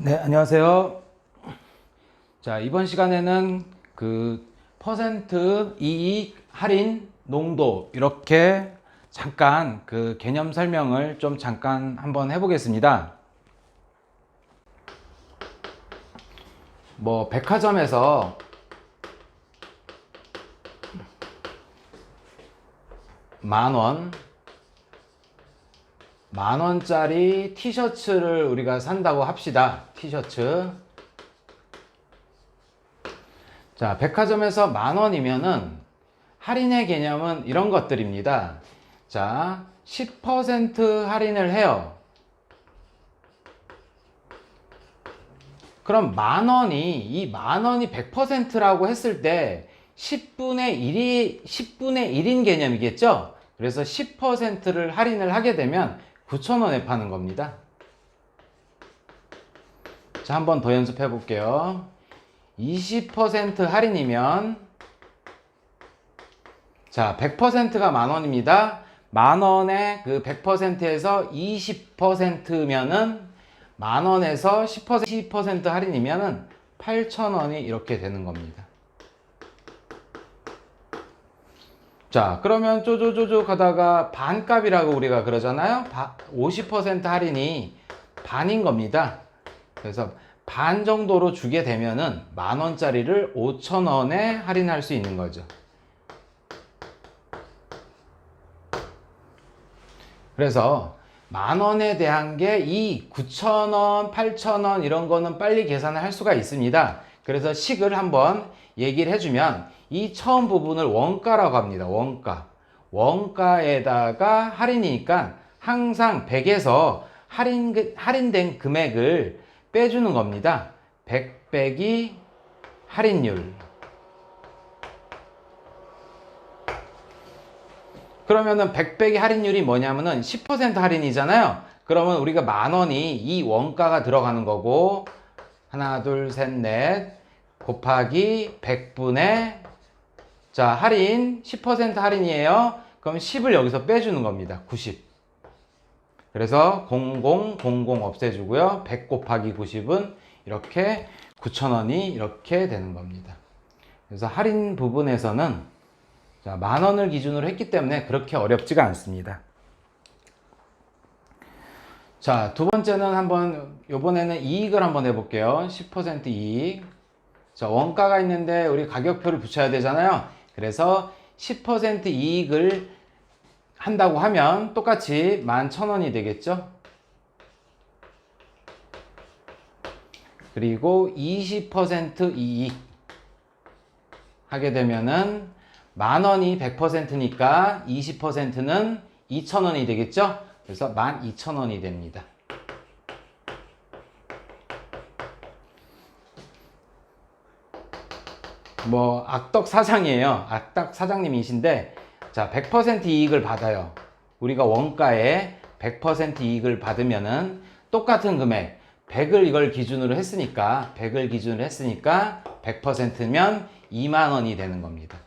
네, 안녕하세요. 자, 이번 시간에는 그 퍼센트 이익 할인 농도 이렇게 잠깐 그 개념 설명을 좀 잠깐 한번 해보겠습니다. 뭐 백화점에서 만 원, 만 원짜리 티셔츠를 우리가 산다고 합시다. 티셔츠. 자, 백화점에서 만 원이면은 할인의 개념은 이런 것들입니다. 자, 10% 할인을 해요. 그럼 만 원이 이 만 원이 100%라고 했을 때 10분의 1이 10분의 1인 개념이겠죠? 그래서 10%를 할인을 하게 되면 9,000원에 파는 겁니다. 자, 한 번 더 연습해 볼게요. 20% 할인이면 자, 100%가 만 원입니다. 만 원의 그 100%에서 20%면은 만 원에서 10% 10% 할인이면은 8,000원이 이렇게 되는 겁니다. 자, 그러면 쪼쪼쪼쪼 가다가 반값이라고 우리가 그러잖아요. 50% 할인이 반인 겁니다. 그래서 반 정도로 주게 되면은 만 원짜리를 5천 원에 할인할 수 있는 거죠. 그래서 만 원에 대한 게 이 9천 원, 8천 원 이런 거는 빨리 계산을 할 수가 있습니다. 그래서 식을 한번 얘기를 해주면 이 처음 부분을 원가라고 합니다. 원가. 원가에다가 할인이니까 항상 100에서 할인, 할인된 금액을 빼주는 겁니다. 100 빼기 할인율. 그러면은 100 빼기 할인율이 뭐냐면은 10% 할인이잖아요. 그러면 우리가 만 원이 이 원가가 들어가는 거고 하나, 둘, 셋, 넷 곱하기 100분의 자, 할인 10% 할인이에요. 그럼 10을 여기서 빼주는 겁니다. 90. 그래서 00, 00 없애주고요. 100 곱하기 90은 이렇게 9,000원이 이렇게 되는 겁니다. 그래서 할인 부분에서는 자, 만 원을 기준으로 했기 때문에 그렇게 어렵지가 않습니다. 자, 두 번째는 한번, 요번에는 이익을 한번 해 볼게요. 10% 이익. 자, 원가가 있는데 우리 가격표를 붙여야 되잖아요. 그래서 10% 이익을 한다고 하면 똑같이 11,000원이 되겠죠? 그리고 20% 이익 하게 되면은 만 원이 100%니까 20%는 2,000원이 되겠죠? 그래서 12,000원이 됩니다. 뭐 악덕 사장이에요. 악덕 사장님이신데 자, 100% 이익을 받아요. 우리가 원가에 100% 이익을 받으면은 똑같은 금액 100을 이걸 기준으로 했으니까 100을 기준으로 했으니까 100%면 2만 원이 되는 겁니다.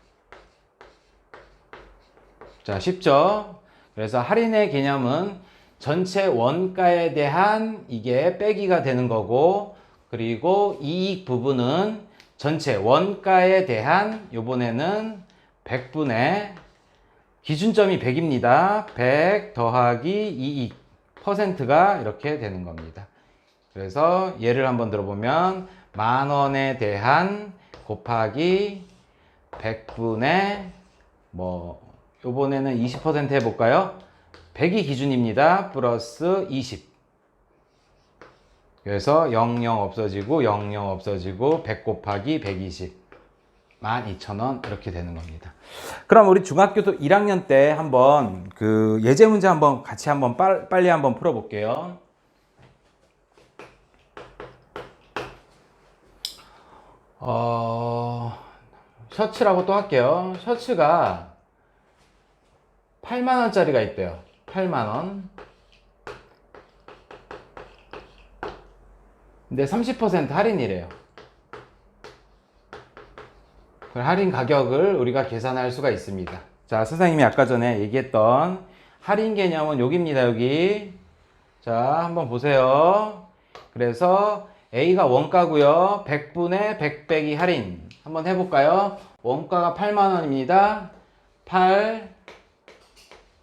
자, 쉽죠? 그래서 할인의 개념은 전체 원가에 대한 이게 빼기가 되는 거고 그리고 이익 부분은 전체 원가에 대한 요번에는 100분의 기준점이 100입니다. 100 더하기 이익 퍼센트가 이렇게 되는 겁니다. 그래서 예를 한번 들어보면 만 원에 대한 곱하기 100분의 뭐 요번에는 20% 해볼까요? 100이 기준입니다. 플러스 20. 그래서 00 없어지고 00 없어지고 100 곱하기 120. 12,000원 이렇게 되는 겁니다. 그럼 우리 중학교 1학년 때 한번 그 예제 문제 한번 같이 한번 빨리 한번 풀어 볼게요. 어, 셔츠라고 또 할게요. 셔츠가 8만 원짜리가 있대요. 8만 원. 근데 30% 할인이래요. 그 할인 가격을 우리가 계산할 수가 있습니다. 자, 선생님이 아까 전에 얘기했던 할인 개념은 여기입니다, 여기. 자, 한번 보세요. 그래서 A가 원가고요. 100분의 100 빼기 할인. 한번 해 볼까요? 원가가 8만 원입니다. 8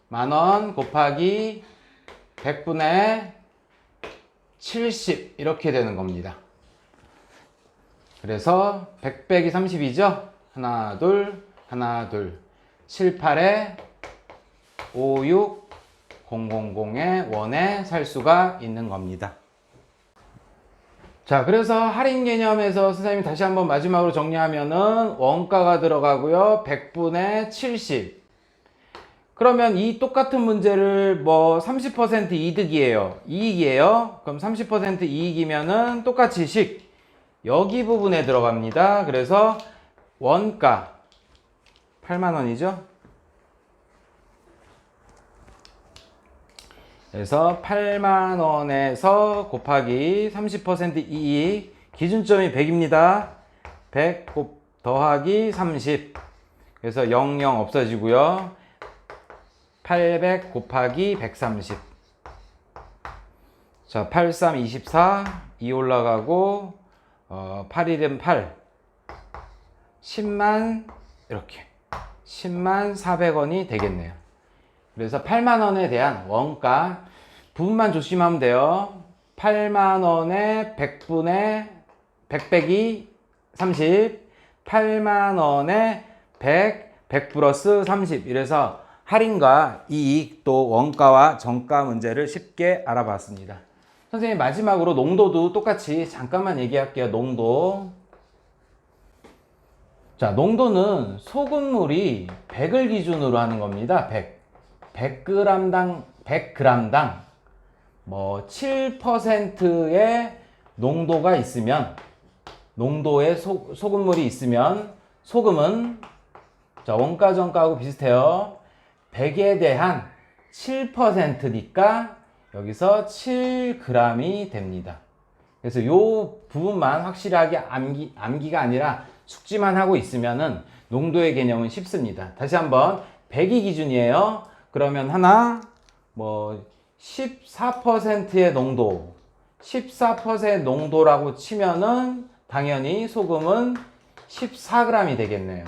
만원 곱하기 100분의 70 이렇게 되는 겁니다. 그래서 100 빼기 30이죠? 하나 둘 하나 둘 7, 8에 5, 6 000의 원에 살 수가 있는 겁니다. 자, 그래서 할인 개념에서 선생님이 다시 한번 마지막으로 정리하면은 원가가 들어가고요. 100분의 70. 그러면 이 똑같은 문제를 뭐 30% 이득이에요. 이익이에요. 그럼 30% 이익이면은 똑같이 식. 여기 부분에 들어갑니다. 그래서 원가 8만 원이죠. 그래서 8만 원에서 곱하기 30% 이익 기준점이 100입니다. 100 곱, 더하기 30 그래서 00 없어지고요. 800 곱하기 130 자, 83, 24 2 올라가고 어, 8일은 8 10만 이렇게 10만 400원이 되겠네요. 그래서 8만 원에 대한 원가 부분만 조심하면 돼요. 8만 원에 100분의 100 빼기 30 8만 원에 100 100 플러스 30 이래서 할인과 이익 또 원가와 정가 문제를 쉽게 알아봤습니다. 선생님 마지막으로 농도도 똑같이 잠깐만 얘기할게요. 농도 자, 농도는 소금물이 100을 기준으로 하는 겁니다. 100. 100g당 100g당 뭐 7%의 농도가 있으면 농도의 소, 소금물이 있으면 소금은 자, 원가 정가하고 비슷해요. 100에 대한 7%니까 여기서 7g이 됩니다. 그래서 요 부분만 확실하게 암기, 암기가 아니라 숙지만 하고 있으면은 농도의 개념은 쉽습니다. 다시 한번 100이 기준이에요. 그러면 하나 뭐 14%의 농도 14%의 농도라고 치면은 당연히 소금은 14g이 되겠네요.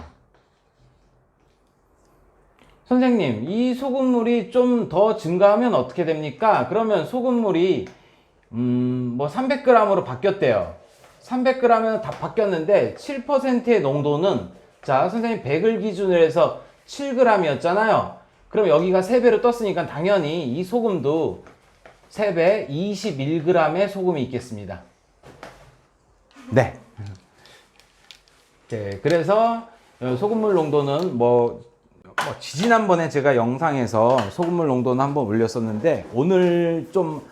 선생님, 이 소금물이 좀 더 증가하면 어떻게 됩니까? 그러면 소금물이 음, 뭐 300g으로 바뀌었대요. 300g은 다 바뀌었는데 7%의 농도는 자, 선생님 100을 기준으로 해서 7g이었잖아요. 그럼 여기가 3배로 떴으니까 당연히 이 소금도 3배 21g의 소금이 있겠습니다. 네. 네, 그래서 어, 소금물 농도는 뭐, 뭐 지지난번에 제가 영상에서 소금물 농도는 한번 올렸었는데 오늘 좀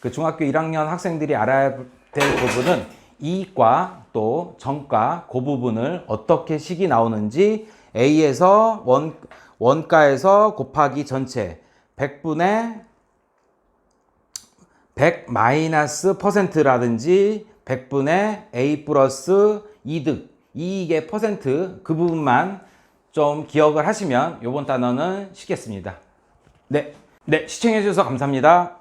그 중학교 1학년 학생들이 알아야 될 부분은 이익과 또 정가 그 부분을 어떻게 식이 나오는지 A에서 원 원가에서 곱하기 전체 100분의 100 마이너스 퍼센트라든지 100분의 A 플러스 이득, 이익의 퍼센트 그 부분만 좀 기억을 하시면 이번 단어는 쉽겠습니다. 네, 네 시청해 주셔서 감사합니다.